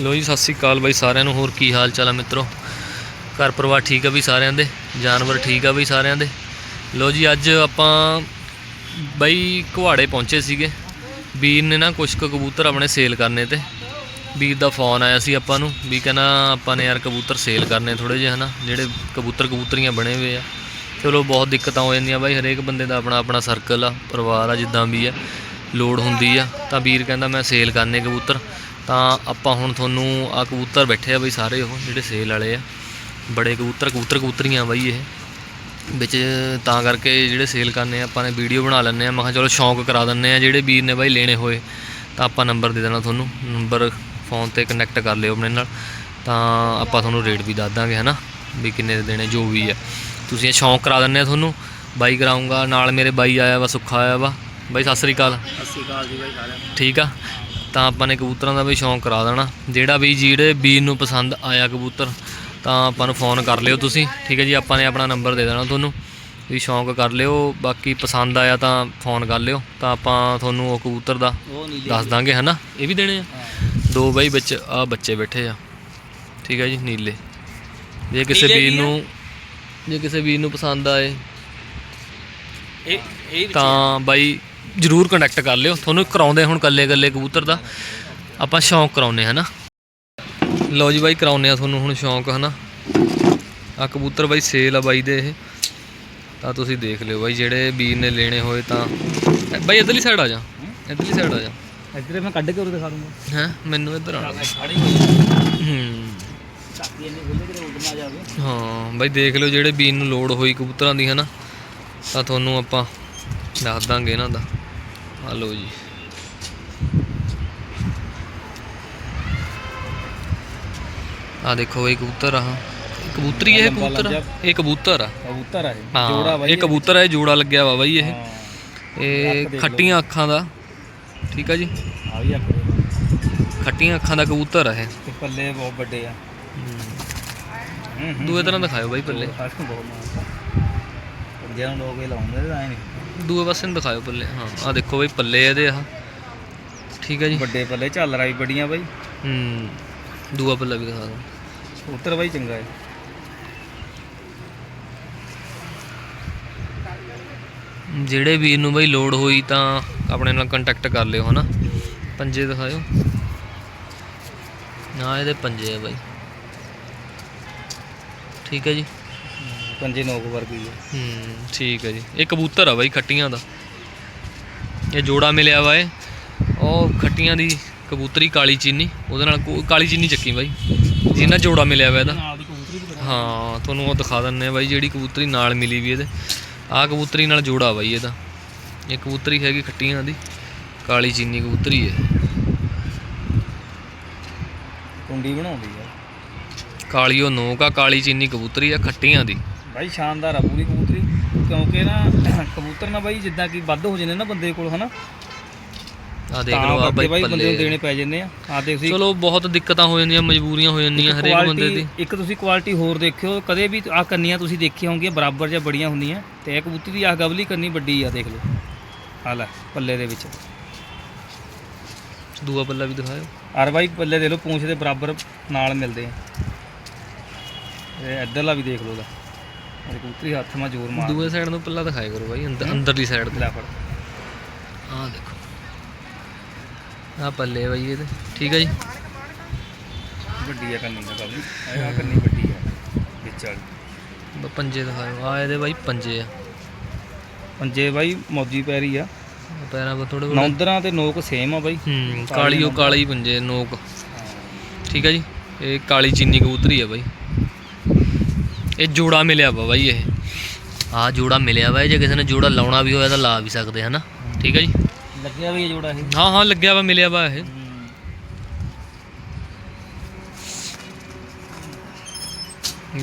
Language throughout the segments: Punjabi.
ਲੋ ਜੀ, ਸਤਿ ਸ੍ਰੀ ਅਕਾਲ ਬਾਈ ਸਾਰਿਆਂ ਨੂੰ। ਹੋਰ ਕੀ ਹਾਲ ਚਾਲ ਆ ਮਿੱਤਰੋ? ਘਰ ਪਰਿਵਾਰ ਠੀਕ ਆ ਵੀ ਸਾਰਿਆਂ ਦੇ? ਜਾਨਵਰ ਠੀਕ ਆ ਵੀ ਸਾਰਿਆਂ ਦੇ? ਲੋ ਜੀ, ਅੱਜ ਆਪਾਂ ਬਾਈ ਕੁਹਾੜੇ ਪਹੁੰਚੇ ਸੀਗੇ। ਵੀਰ ਨੇ ਨਾ ਕੁਝ ਕੁ ਕਬੂਤਰ ਆਪਣੇ ਸੇਲ ਕਰਨੇ ਤੇ। ਵੀਰ ਦਾ ਫੋਨ ਆਇਆ ਸੀ ਆਪਾਂ ਨੂੰ ਵੀ ਕਹਿੰਦਾ ਆਪਾਂ ਨੇ ਯਾਰ ਕਬੂਤਰ ਸੇਲ ਕਰਨੇ ਥੋੜੇ ਜਿਹੇ, ਹਨਾ? ਜਿਹੜੇ ਕਬੂਤਰ ਕਬੂਤਰੀਆਂ ਬਣੇ ਹੋਏ ਆ। ਚਲੋ ਬਹੁਤ ਦਿੱਕਤਾਂ ਹੋ ਜਾਂਦੀਆਂ ਬਾਈ। ਹਰੇਕ ਬੰਦੇ ਦਾ ਆਪਣਾ ਆਪਣਾ ਸਰਕਲ ਆ, ਪਰਿਵਾਰ ਆ, ਜਿੱਦਾਂ ਵੀ ਆ, ਲੋੜ ਹੁੰਦੀ ਆ। ਤਾਂ ਵੀਰ ਕਹਿੰਦਾ ਮੈਂ ਸੇਲ ਕਰਨੇ ਕਬੂਤਰ। ਤਾਂ ਆਪਾਂ ਹੁਣ ਤੁਹਾਨੂੰ ਆ ਕਬੂਤਰ ਬੈਠੇ ਆ ਬਈ ਸਾਰੇ ਉਹ ਜਿਹੜੇ ਸੇਲ ਵਾਲੇ ਆ। ਬੜੇ ਕਬੂਤਰ ਕਬੂਤਰ ਕਬੂਤਰੀਆਂ ਬਾਈ ਇਹ। ਵਿੱਚ ਤਾਂ ਕਰਕੇ ਜਿਹੜੇ ਸੇਲ ਕਰਨੇ ਆ ਆਪਾਂ ਨੇ ਵੀਡੀਓ ਬਣਾ ਲੈਂਦੇ ਆ। ਮੈਂ ਕਿਹਾ ਚਲੋ ਸ਼ੌਂਕ ਕਰਾ ਦਿੰਨੇ ਆ ਜਿਹੜੇ ਵੀਰ ਨੇ ਬਾਈ ਲੈਣੇ ਹੋਏ ਤਾਂ ਆਪਾਂ ਨੰਬਰ ਦੇ ਦੇਣਾ ਤੁਹਾਨੂੰ। ਨੰਬਰ ਫੋਨ ਤੇ ਕਨੈਕਟ ਕਰ ਲਿਓ ਆਪਣੇ ਨਾਲ। ਤਾਂ ਆਪਾਂ ਤੁਹਾਨੂੰ ਰੇਟ ਵੀ ਦੱਸ ਦਾਂਗੇ ਹਨਾ? ਵੀ ਕਿੰਨੇ ਦੇ ਦੇਣੇ ਜੋ ਵੀ ਆ। ਤੁਸੀਂ ਇਹ ਸ਼ੌਂਕ ਕਰਾ ਦਿੰਨੇ ਆ ਤੁਹਾਨੂੰ। ਬਾਈ ਕਰਾਉਂਗਾ ਨਾਲ ਮੇਰੇ ਬਾਈ ਆਇਆ ਵਾ ਸੁੱਖਾ ਆਇਆ ਵਾ। ਬਾਈ ਸਤਿ ਸ੍ਰੀ ਅਕਾਲ। ਸਤਿ ਸ਼੍ਰੀ ਅਕਾਲ ਜੀ ਬਾਈ ਸਾਰਿਆਂ ਨੂੰ। ਠੀਕ ਆ? ਤਾਂ ਆਪਾਂ ਨੇ ਕਬੂਤਰਾਂ ਦਾ ਵੀ ਸ਼ੌਂਕ ਕਰਾ ਦੇਣਾ। ਜਿਹੜਾ ਵੀ ਜਿਹੜੇ ਵੀਰ ਨੂੰ ਪਸੰਦ ਆਇਆ ਕਬੂਤਰ ਤਾਂ ਆਪਾਂ ਨੂੰ ਫੋਨ ਕਰ ਲਿਓ ਤੁਸੀਂ। ਠੀਕ ਹੈ ਜੀ ਆਪਾਂ ਨੇ ਆਪਣਾ ਨੰਬਰ ਦੇ ਦੇਣਾ ਤੁਹਾਨੂੰ। ਵੀ ਸ਼ੌਂਕ ਕਰ ਲਿਓ ਬਾਕੀ ਪਸੰਦ ਆਇਆ ਤਾਂ ਫੋਨ ਕਰ ਲਿਓ। ਤਾਂ ਆਪਾਂ ਤੁਹਾਨੂੰ ਉਹ ਕਬੂਤਰ ਦਾ ਦੱਸ ਦਾਂਗੇ ਹਨਾ? ਇਹ ਵੀ ਦੇਣੇ ਆ। ਦੋ ਬਾਈ ਵਿੱਚ ਆ ਬੱਚੇ ਬੈਠੇ ਆ। ਠੀਕ ਹੈ ਜੀ ਨੀਲੇ। ਜੇ ਕਿਸੇ ਵੀਰ? ਨੂੰ ਜੇ ਕਿਸੇ ਵੀਰ ਨੂੰ ਪਸੰਦ ਆਏ। ਇਹ ਇਹ ਤਾਂ ਬਾਈ ਜਰੂਰ ਕੰਟੈਕਟ ਕਰ ਲਿਓ। ਤੁਹਾਨੂੰ ਕਰਾਉਂਦੇ ਹੁਣ ਕੱਲੇ ਕੱਲੇ ਕਬੂਤਰ ਦਾ। ਆਪਾਂ ਸ਼ੌਂਕ ਕਰਾਉਨੇ ਹਨਾ? ਲਓ ਜੀ ਬਾਈ ਕਰਾਉਨੇ ਆ ਤੁਹਾਨੂੰ ਹੁਣ ਸ਼ੌਂਕ ਹਨਾ? ਆ ਕਬੂਤਰ ਬਾਈ ਸੇਲ ਆ ਬਾਈ ਦੇ ਇਹ। ਤਾਂ ਤੁਸੀਂ ਦੇਖ ਲਿਓ ਬਾਈ ਜਿਹੜੇ ਵੀਰ ਨੇ ਲੈਣੇ ਹੋਏ ਤਾਂ। ਬਾਈ ਇਧਰਲੀ ਸਾਈਡ ਆ ਜਾ। ਇਧਰਲੀ ਸਾਈਡ ਆ ਜਾ। ਇੱਧਰ ਮੈਂ ਕੱਢ ਕੇ ਉਹ ਦਿਖਾ ਦੂੰਗਾ। ਹੈ? ਮੈਨੂੰ ਇੱਧਰ ਆਣਾ ਹੂੰ। ਨਾ ਹਾਂ ਬਾਈ ਦੇਖ ਲਿਓ ਜਿਹੜੇ ਵੀਰ ਨੂੰ ਲੋੜ ਹੋਈ ਕਬੂਤਰਾਂ ਦੀ ਹਨਾ? ਤਾਂ ਤੁਹਾਨੂੰ ਆਪਾਂ ਦੱਸ ਦਾਂਗੇ ਇਹਨਾਂ ਦਾ। ਆ ਲਓ ਜੀ। ਆ ਦੇਖੋ ਇਹ ਕਬੂਤਰ ਆ ਕਬੂਤਰੀ ਇਹ ਕਬੂਤਰ ਆ? ਇਹ ਕਬੂਤਰ? ਆ। ਕਬੂਤਰ ਆ ਇਹ। ਜੋੜਾ ਹਾਂ ਬਾਈ ਇਹ ਕਬੂਤਰ ਹੈ ਜੋੜਾ ਲੱਗਿਆ ਵਾ ਬਾਈ ਇਹ। ਇਹ। ਖੱਟੀਆਂ ਅੱਖਾਂ ਦਾ। ਠੀਕ ਆ ਜੀ? ਆ ਵੀ ਆਖਦੇ ਖੱਟੀਆਂ ਅੱਖਾਂ ਦਾ ਕਬੂਤਰ ਆ ਇਹ। ਤੇ ਪੱਲੇ ਬਹੁਤ ਵੱਡੇ ਆ। ਹੂੰ। ਹੂੰ ਦੂਏ ਤਰ੍ਹਾਂ ਦਿਖਾਇਓ ਬਾਈ ਪੱਲੇ। ਬਹੁਤ ਮਾਰਦਾ। ਜਿਹਨਾਂ ਲੋਕ ਇਹ ਲਾਉਂਦੇ ਨੇ ਐ ਨਹੀਂ। ਦੂਏ ਪਾਸੇ ਨੂੰ ਦਿਖਾਇਓ ਪੱਲੇ। ਹਾਂ ਆ ਦੇਖੋ ਬਾਈ ਪੱਲੇ ਇਹਦੇ ਆ ਠੀਕ ਆ ਜੀ। ਵੱਡੇ ਪੱਲੇ ਝਾਲਰਾਂ ਵੀ ਬੜੀਆਂ ਬਾਈ। ਹੂੰ ਦੂਆ ਪੱਲਾ ਵੀ ਦਿਖਾ ਦਿਓ। ਕਬੂਤਰ ਬਾਈ ਚੰਗਾ ਹੈ। ਜਿਹੜੇ ਵੀਰ ਨੂੰ ਬਈ ਲੋਡ ਹੋਈ ਤਾਂ ਆਪਣੇ ਨਾਲ ਕੰਟੈਕਟ ਕਰ ਲਿਓ ਹਨਾ? ਪੰਜੇ ਦਿਖਾਇਓ। ਨਾ ਇਹਦੇ ਪੰਜੇ ਆ ਬਾਈ। ਠੀਕ ਹੈ ਜੀ। ਪੰਜੇ ਨੋਕ ਵਰਗੀ ਹੈ ਹੂੰ ਠੀਕ ਹੈ ਜੀ। ਇਹ ਕਬੂਤਰ ਆ ਬਾਈ ਖੱਟੀਆਂ ਦਾ। ਇਹ ਜੋੜਾ ਮਿਲਿਆ ਵਾ ਇਹ। ਉਹ ਖੱਟੀਆਂ ਦੀ ਕਬੂਤਰੀ ਕਾਲੀ ਚੀਨੀ ਉਹਦੇ ਨਾਲ ਕੋ- ਕਾਲੀ ਚੀਨੀ ਚੱਕੀ ਬਾਈ। ਜਿਹਨਾਂ ਜੋੜਾ ਮਿਲਿਆ ਵਾ ਇਹਦਾ। ਨਾਲ ਦੀ ਕਬੂਤਰੀ ਵੀ ਹਾਂ ਤੁਹਾਨੂੰ ਉਹ ਦਿਖਾ ਦਿੰਨੇ ਆ ਬਾਈ ਜਿਹੜੀ ਕਬੂਤਰੀ ਨਾਲ ਮਿਲੀ ਵੀ ਇਹਦੇ। ਆਹ ਕਬੂਤਰੀ ਨਾਲ ਜੋੜਾ ਬਾਈ ਇਹਦਾ। ਇਹ ਕਬੂਤਰੀ ਹੈਗੀ ਖੱਟੀਆਂ ਦੀ। ਕਾਲੀ ਚੀਨੀ ਕਬੂਤਰੀ ਹੈ ਕੁੰਡੀ ਬਣਾਉਂਦੀ ਆ। ਕਾਲੀ ਉਹ ਨੋਕ ਆ ਕਾਲੀ ਚੀਨੀ ਕਬੂਤਰੀ ਆ ਖੱਟੀਆਂ ਦੀ। ਬਾਈ ਸ਼ਾਨਦਾਰ ਆ ਪੂਰੀ ਕਬੂਤਰੀ। ਕਿਉਂਕਿ ਨਾ ਕਬੂਤਰ ਨਾ ਬਾਈ ਜਿੱਦਾਂ ਕਿ ਵੱਧ ਹੋ ਜਾਂਦੇ ਨਾ ਬੰਦੇ ਕੋਲ ਹਨਾ? ਆ ਦੇਖ ਲਓ ਆ ਬਾਈ ਬੰਦੇ ਨੂੰ ਦੇਣੇ ਪੈ ਜਾਂਦੇ ਆ। ਆ ਦੇਖ ਤੁਸੀਂ। ਚਲੋ ਬਹੁਤ ਦਿੱਕਤਾਂ ਹੋ ਜਾਂਦੀਆਂ ਮਜਬੂਰੀਆਂ ਹੋ ਜਾਂਦੀਆਂ ਹਰੇਕ ਬੰਦੇ ਦੀ। ਇੱਕ ਤੁਸੀਂ ਕੁਆਲਿਟੀ ਹੋਰ ਦੇਖਿਓ ਕਦੇ ਵੀ ਆ ਕੰਨੀਆਂ ਤੁਸੀਂ ਦੇਖੀਆਂ ਹੋਣਗੀਆਂ ਬਰਾਬਰ ਜਾਂ ਬੜੀਆਂ ਹੁੰਦੀਆਂ ਤੇ ਇਹ ਕਬੂਤਰੀ ਦੀ ਆ ਗਵਲੀ ਕੰਨੀ ਵੱਡੀ ਆ ਦੇਖ ਲਓ। ਆ ਲੈ ਪੱਲੇ ਦੇ ਵਿੱਚ। ਦੂਆ ਪੱਲਾ ਵੀ ਦਿਖਾਓ ਅਰ ਬਾਈ ਪੱਲੇ ਦੇ ਲਓ ਪੂੰਛ ਦੇ ਬਰਾਬਰ ਨਾਲ ਮਿਲਦੇ ਆ। ਇਹ ਇੱਧਰਲਾ ਵੀ ਦੇਖ ਲਓ ਕਬੂਤਰੀ ਹੱਥ ਮਾ ਜ਼ੋਰ ਮਾਰ ਦੂਏ ਸਾਈਡ ਨੂੰ ਪੱਲਾ ਦਿਖਾਇਆ ਕਰੋ ਬਾਈ ਅੰਦਰ ਅੰਦਰਲੀ ਸਾਈਡ ਤੇ। ਲੈ ਫੜ। ਆਹ ਦੇਖੋ। ਆ ਪੱਲੇ ਬਾਈ ਇਹਦੇ। ਠੀਕ ਹੈ ਜੀ। ਵੱਡੀ ਆ ਕੰਨੀ ਦਾ ਇਹ ਆ ਕੰਨੀ ਵੱਡੀ ਆ ਵਿੱਚ ਵਾਲੀ। ਪੰਜੇ ਦਿਖਾਓ ਆ ਇਹਦੇ ਬਾਈ ਪੰਜੇ ਆ। ਪੰਜੇ ਬਾਈ ਮੌਜੀ ਪੈਰੀ ਆ। ਪੈਰਾਂ 'ਤੇ ਥੋੜੇ ਨੌਂਦਰਾਂ ਤੇ ਨੋਕ ਸੇਮ ਆ ਬਾਈ। ਹੂੰ ਕਾਲੀ ਉਹ ਕਾਲੀ ਪੰਜੇ ਨੋਕ। ਠੀਕ ਹੈ ਜੀ। ਇਹ ਕਾਲੀ ਚੀਨੀ ਕਬੂਤਰੀ ਆ ਬਾਈ। ਇਹ ਜੋੜਾ ਮਿਲਿਆ ਵਾ ਬਾਈ ਇਹ। ਆ ਜੋੜਾ ਮਿਲਿਆ ਵਾ ਜੇ ਕਿਸੇ ਨੇ ਜੋੜਾ ਲਾਉਣਾ ਵੀ ਹੋਇਆ ਤਾਂ ਲਾ ਵੀ ਸਕਦੇ ਹਨਾ? ਠੀਕ ਹੈ ਜੀ? ਲੱਗਿਆ ਵੀ ਇਹ ਜੋੜਾ ਇਹ? ਹਾਂ ਹਾਂ ਲੱਗਿਆ ਵਾ ਮਿਲਿਆ ਵਾ ਇਹ।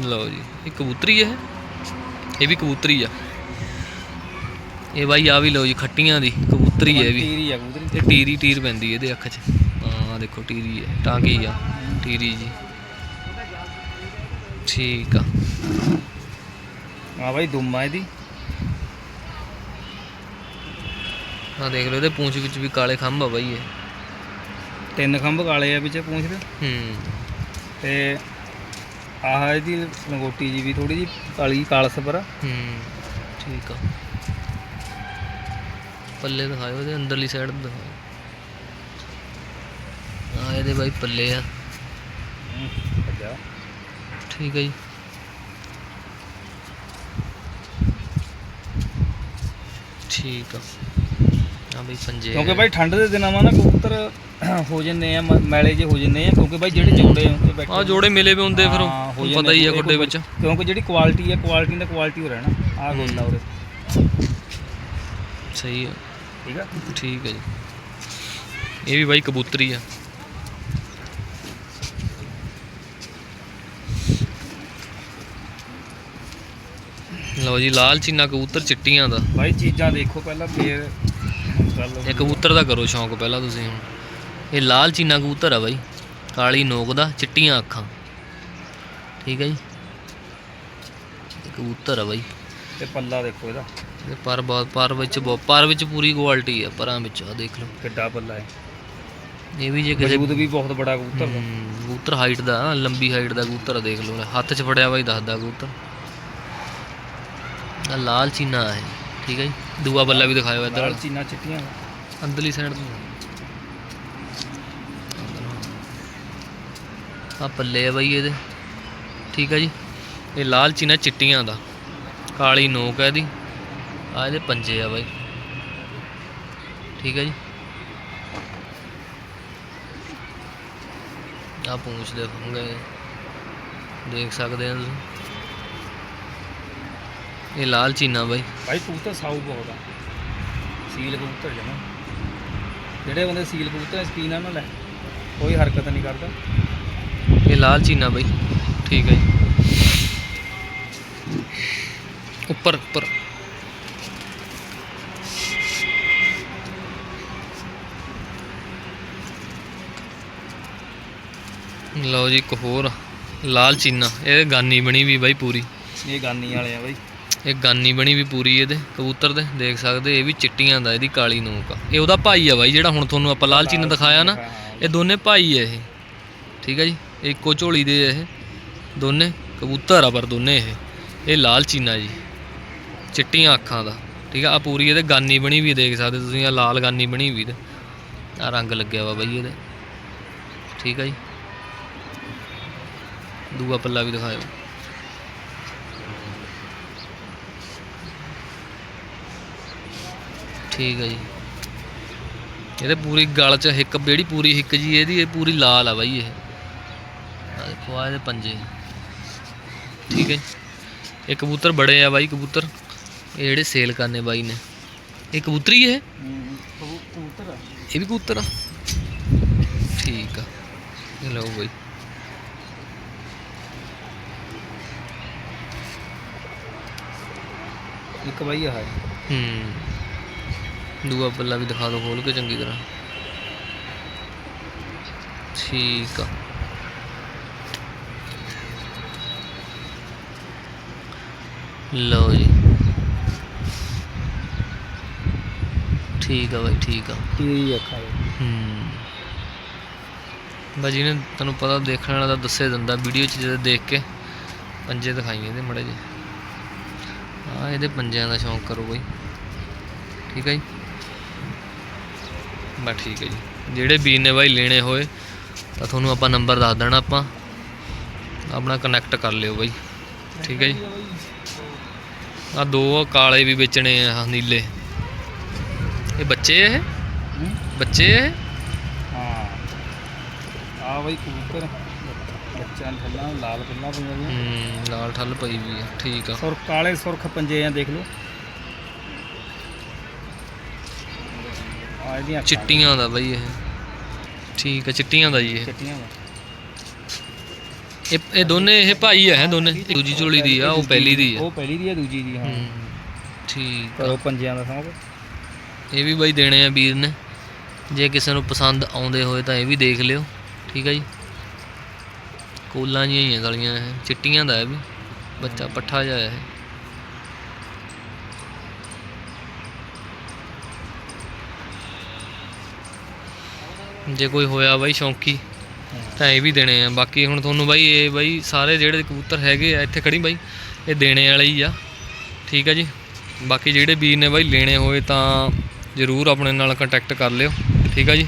ਲਓ ਜੀ ਇਹ ਕਬੂਤਰੀ ਹੈ ਇਹ। ਵੀ ਕਬੂਤਰੀ ਆ। ਇਹ ਬਾਈ ਆ ਵੀ ਲਓ ਜੀ ਖੱਟੀਆਂ ਦੀ ਕਬੂਤਰੀ ਹੈ ਵੀ। ਤੀਰੀ ਆ ਕਬੂਤਰੀ। ਤੇ ਟੀਰੀ ਟੀਰ ਪੈਂਦੀ ਇਹਦੇ ਅੱਖ 'ਚ। ਹਾਂ ਦੇਖੋ ਟੀਰੀ ਹੈ ਟਾਂਗੀ ਆ ਟੀਰੀ ਜੀ। ਠੀਕ ਆ। ਆ ਬਾਈ ਦੁੰਮ ਇਹਦੀ। ਆ ਦੇਖ ਲਓ ਇਹਦੇ ਪੂੰਛ ਵਿੱਚ ਵੀ ਕਾਲੇ ਖੰਭ ਆ ਬਾਈ ਇਹ। ਤਿੰਨ ਖੰਭ ਕਾਲੇ ਆ ਵਿੱਚ ਪੂੰਛ ਦੇ। ਹੂੰ। ਤੇ ਆਹ ਇਹਦੀ ਲੰਗੋਟੀ ਜੀ ਵੀ ਥੋੜੀ ਜੀ ਕਾਲੀ ਕਾਲਸ ਪਰ। ਹੂੰ ਠੀਕ ਆ। ਪੱਲੇ ਦਿਖਾਇਓ ਇਹਦੇ ਅੰਦਰਲੀ ਸਾਈਡ ਦਿਖਾਓ। ਆ ਇਹਦੇ ਬਾਈ ਪੱਲੇ ਆ। ਅੱਛਾ। ਠੀਕ ਹੈ ਜੀ। ਠੀਕ ਆ। ਆ ਬਈ ਪੰਜੇ। ਕਿਉਂਕਿ ਬਾਈ ਠੰਡ ਦੇ ਦਿਨਾਂ ਮਾ ਨਾ ਕਬੂਤਰ ਹੋ ਜੰਨੇ ਆ ਮ- ਮੈਲੇ ਜੇ ਹੋ ਜੰਨੇ ਆ ਕਿਉਂਕਿ ਬਾਈ ਜਿਹੜੇ ਜੋੜੇ ਹੁੰਦੇ ਬੈਠੇ ਆ ਜੋੜੇ ਮਿਲੇ ਵੀ ਹੁੰਦੇ ਫਿਰ ਹਾਂ, ਹੋ ਤੁਹਾਨੂੰ ਪਤਾ ਹੀ ਆ ਜਾਂਦੇ ਖੁੱਡੇ ਵਿੱਚ। ਕਿਉਂਕਿ ਜਿਹੜੀ ਕੁਆਲਿਟੀ ਹੈ ਕੁਆਲਿਟੀ ਦਾ ਕੁਆਲਿਟੀ ਹੋ ਰਹਿਣਾ। ਆਹ ਗੋਲਾ ਉਰੇ। ਸਹੀ ਆ। ਠੀਕ ਆ? ਠੀਕ ਹੈ ਜੀ। ਇਹ ਵੀ ਬਾਈ ਕਬੂਤਰੀ ਆ। ਲਓ ਜੀ ਲਾਲ ਚੀਨਾ ਕਬੂਤਰ ਚਿੱਟੀਆਂ ਦਾ। ਬਾਈ ਚੀਜ਼ਾਂ ਦੇਖੋ ਪਹਿਲਾਂ ਫੇਰ ਗੱਲ ਇਹ ਕਬੂਤਰ ਦਾ ਕਰੋ ਸ਼ੌਂਕ ਪਹਿਲਾਂ ਤੁਸੀਂ ਹੁਣ। ਇਹ ਲਾਲ ਚੀਨਾ ਕਬੂਤਰ ਆ ਬਾਈ ਕਾਲੀ ਨੋਕ ਦਾ ਚਿੱਟੀਆਂ ਅੱਖਾਂ। ਠੀਕ ਹੈ ਜੀ। ਇਹ ਕਬੂਤਰ ਆ ਬਾਈ। ਤੇ ਪੱਲਾ ਦੇਖੋ ਇਹਦਾ। ਇਹ ਪਰ ਬਹੁਤ ਪਰ ਵਿੱਚ ਬਹੁਤ ਪਰ ਵਿੱਚ ਪੂਰੀ ਕੁਆਲਿਟੀ ਆ ਪਰਾਂ ਵਿੱਚ ਆ ਦੇਖ ਲਓ। ਕਿੱਡਾ ਪੱਲਾ ਹੈ। ਇਹ ਵੀ ਜੇ ਕਿਸੇ ਵਜੂਦ ਵੀ ਬਹੁਤ ਬੜਾ ਕਬੂਤਰ ਦਾ ਕਬੂਤਰ ਹਾਈਟ ਦਾ ਲੰਬੀ ਹਾਈਟ ਦਾ ਕਬੂਤਰ ਦੇਖ ਲਓ। ਹੱਥ 'ਚ ਫੜਿਆ ਬਾਈ ਦੱਸਦਾ ਕਬੂਤਰ। ਆ ਲਾਲ ਚੀਨਾ ਹੈ ਠੀਕ ਹੈ ਜੀ। ਦੂਆ ਬੱਲਾ ਵੀ ਦਿਖਾਇਓ ਇੱਧਰ ਲਾਲ ਵਾਲਾ। ਚੀਨਾ ਚਿੱਟੀਆਂ। ਅੰਦਰਲੀ ਸਾਈਡ ਤੋਂ। ਆ ਪੱਲੇ ਆ ਬਾਈ ਇਹਦੇ। ਠੀਕ ਹੈ ਜੀ। ਇਹ ਲਾਲ ਚੀਨਾ ਚਿੱਟੀਆਂ ਦਾ। ਕਾਲੀ ਨੋਕ ਹੈ ਇਹਦੀ। ਆ ਇਹਦੇ ਪੰਜੇ ਆ ਬਾਈ। ਠੀਕ ਹੈ ਜੀ। ਆ ਪੂੰਛ ਦੇ ਫੰਗੇ ਦੇਖ ਸਕਦੇ ਆ ਤੁਸੀਂ। ਇਹ ਲਾਲ ਚੀਨਾ ਬਾਈ। ਬਾਈ ਕਬੂਤਰ ਸਾਊ ਬਹੁਤ ਆ। ਸੀਲ ਕਬੂਤਰ ਜਮਾ। ਜਿਹੜੇ ਬੰਦੇ ਸੀਲ ਕਬੂਤਰ ਸਕੀਨ ਆ ਨਾ ਲੈ। ਕੋਈ ਹਰਕਤ ਨਹੀਂ ਕਰਦਾ। ਇਹ ਲਾਲ ਚੀਨਾ ਬਾਈ। ਠੀਕ ਹੈ ਜੀ। ਉੱਪਰ ਉੱਪਰ। ਲਓ ਜੀ ਇੱਕ ਹੋਰ। ਲਾਲ ਚੀਨਾ। ਇਹ ਗਾਨੀ ਬਣੀ ਵੀ ਬਾਈ ਪੂਰੀ। ਇਹ ਗਾਨੀ ਵਾਲੇ ਆ ਬਾਈ। ਇਹ ਗਾਨੀ ਬਣੀ ਵੀ ਪੂਰੀ ਇਹਦੇ, ਕਬੂਤਰ ਦੇ, ਦੇਖ ਸਕਦੇ, ਇਹ ਵੀ ਚਿੱਟੀਆਂ ਦਾ, ਇਹਦੀ ਕਾਲੀ ਨੂਕ ਆ। ਇਹ ਉਹਦਾ ਭਾਈ ਆ ਬਾਈ, ਜਿਹੜਾ ਹੁਣ ਤੁਹਾਨੂੰ ਆਪਾਂ ਲਾਲ ਚੀਨਾ ਦਿਖਾਇਆ ਨਾ, ਇਹ ਦੋਨੇ ਭਾਈ ਆ ਇਹ। ਠੀਕ ਆ ਜੀ? ਇਹ ਇੱਕੋ ਝੋਲੀ ਦੇ ਇਹ, ਦੋਨੇ ਕਬੂਤਰ ਆ ਪਰ ਦੋਨੇ ਇਹ। ਇਹ ਲਾਲ ਚੀਨਾ ਜੀ, ਚਿੱਟੀਆਂ ਅੱਖਾਂ ਦਾ। ਠੀਕ ਆ ਆ ਪੂਰੀ ਇਹਦੇ ਗਾਨੀ ਬਣੀ ਵੀ ਦੇਖ ਸਕਦੇ ਤੁਸੀਂ, ਆ ਲਾਲ ਗਾਨੀ ਬਣੀ ਵੀ ਤੇ ਆ ਰੰਗ ਲੱਗਿਆ ਵਾ ਬਾਈ ਇਹਦੇ। ਠੀਕ ਆ ਜੀ? ਦੂਆ ਪੱਲਾ ਵੀ ਦਿਖਾਇਓ। ਠੀਕ ਹੈ ਜੀ। ਇਹਦੇ ਪੂਰੀ ਗਲ 'ਚ ਹਿੱਕ ਜਿਹੜੀ ਪੂਰੀ ਹਿੱਕ ਜੀ ਇਹਦੀ ਇਹ ਪੂਰੀ ਲਾਲ ਆ ਬਾਈ ਇਹ। ਦੇਖੋ ਆ ਇਹਦੇ ਪੰਜੇ। ਠੀਕ ਹੈ। ਇਹ ਕਬੂਤਰ ਬੜੇ ਆ ਬਾਈ ਕਬੂਤਰ। ਇਹ ਜਿਹੜੇ ਸੇਲ ਕਰਨੇ ਬਾਈ ਨੇ। ਇਹ ਕਬੂਤਰੀ ਹੂੰ, ਕਬੂ- ਕਬੂਤਰ ਆ ਇਹ ਵੀ ਕਬੂਤਰ ਆ। ਠੀਕ ਆ। ਇਹ ਲਓ ਬਾਈ। ਇੱਕ ਬਾਈ ਆ ਹੈ ਹੂੰ। ਦੂਆ ਪੱਲਾ ਵੀ ਦਿਖਾ ਦਿਓ ਖੋਲ ਕੇ ਚੰਗੀ ਤਰ੍ਹਾਂ। ਠੀਕ ਆ। ਲਓ ਜੀ। ਠੀਕ ਆ ਬਾਈ ਠੀਕ ਆ। ਕੀ ਅੱਖਾਂ। ਹੂੰ। ਬਾਜੀ ਨੇ ਤੁਹਾਨੂੰ ਪਤਾ ਦੇਖਣ ਵਾਲਾ ਤਾਂ ਦੱਸੇ ਦਿੰਦਾ ਵੀਡੀਓ 'ਚ ਜਦੋਂ ਦੇਖ ਕੇ ਪੰਜੇ ਦਿਖਾਈ ਇਹਦੇ ਮੜੇ ਜੇ ਆ ਇਹਦੇ ਪੰਜਿਆਂ ਦਾ ਸ਼ੌਂਕ ਕਰੋ ਬਾਈ। ਠੀਕ ਹੈ ਜੀ। ਬਸ ਠੀਕ ਹੈ ਜੀ। ਜਿਹੜੇ ਵੀਰ ਨੇ ਬਾਈ ਲੈਣੇ ਹੋਏ ਤਾਂ ਤੁਹਾਨੂੰ ਆਪਾਂ ਨੰਬਰ ਦੱਸ ਦੇਣਾ ਆਪਾਂ। ਆਪਣਾ ਕਨੈਕਟ ਕਰ ਲਿਓ ਬਾਈ। ਠੀਕ ਹੈ ਜੀ। ਆ ਦੋ ਕਾਲੇ ਵੀ ਵੇਚਣੇ ਆ ਨੀਲੇ। ਇਹ ਬੱਚੇ ਇਹ? ਬੱਚੇ ਇਹ? ਹਾਂ। ਆ ਬਾਈ ਕਬੂਤਰ। ਬੱਚਿਆਂ ਥੱਲਾਂ ਲਾਲ ਪੱਲਾ ਪਈਆਂ ਹੂੰ ਲਾਲ ਠੱਲ ਪਈ ਵੀ ਆ। ਠੀਕ ਆ। ਸੁਰ ਕਾਲੇ ਸੁਰਖ ਪੰਜੇ ਆ ਦੇਖ ਲਓ। ਇਹਦੀਆਂ ਅੱਖਾਂ ਚਿੱਟੀਆਂ ਦਾ ਬਾਈ ਇਹ। ਠੀਕ ਆ ਚਿੱਟੀਆਂ ਦਾ ਜੀ ਇਹ। ਚਿੱਟੀਆਂ ਵਾ। ਇਹ ਇਹ ਦੋਨੇ ਇਹ ਭਾਈ ਆ ਹੈ ਦੋਨੇ। ਦੂਜੀ ਝੋਲੀ ਦੀ ਆ ਉਹ ਪਹਿਲੀ ਦੀ ਆ। ਉਹ ਪਹਿਲੀ ਦੀ ਆ ਦੂਜੀ ਦੀ ਹਾਂ। ਹੂੰ ਠੀਕ ਕਰੋ ਪੰਜਿਆਂ ਦਾ ਸੌਂਕ ਇਹ ਵੀ ਬਾਈ ਦੇਣੇ ਆ ਵੀਰ ਨੇ। ਜੇ ਕਿਸੇ ਨੂੰ ਪਸੰਦ ਆਉਂਦੇ ਹੋਏ ਤਾਂ ਇਹ ਵੀ ਦੇਖ ਲਿਓ। ਠੀਕ ਆ ਜੀ। ਕੋਲਾਂ ਜਿਹੀਆਂ ਹੀ ਆ ਗਲੀਆਂ ਇਹ। ਚਿੱਟੀਆਂ ਦਾ ਇਹ ਵੀ। ਬੱਚਾ ਪੱਠਾ ਜਿਹਾ ਇਹ। ਜੇ ਕੋਈ ਹੋਇਆ ਬਾਈ ਸ਼ੌਂਕੀ ਤਾਂ ਇਹ ਵੀ ਦੇਣੇ ਆ। ਬਾਕੀ ਹੁਣ ਤੁਹਾਨੂੰ ਬਾਈ ਇਹ ਬਾਈ ਸਾਰੇ ਜਿਹੜੇ ਕਬੂਤਰ ਹੈਗੇ ਆ ਇੱਥੇ ਖੜੀ ਬਾਈ ਇਹ ਦੇਣੇ ਵਾਲੇ ਹੀ ਆ। ਠੀਕ ਆ ਜੀ? ਬਾਕੀ ਜਿਹੜੇ ਵੀਰ ਨੇ ਬਾਈ ਲੈਣੇ ਹੋਏ ਤਾਂ ਜ਼ਰੂਰ ਆਪਣੇ ਨਾਲ ਕੰਟੈਕਟ ਕਰ ਲਿਓ। ਠੀਕ ਆ ਜੀ?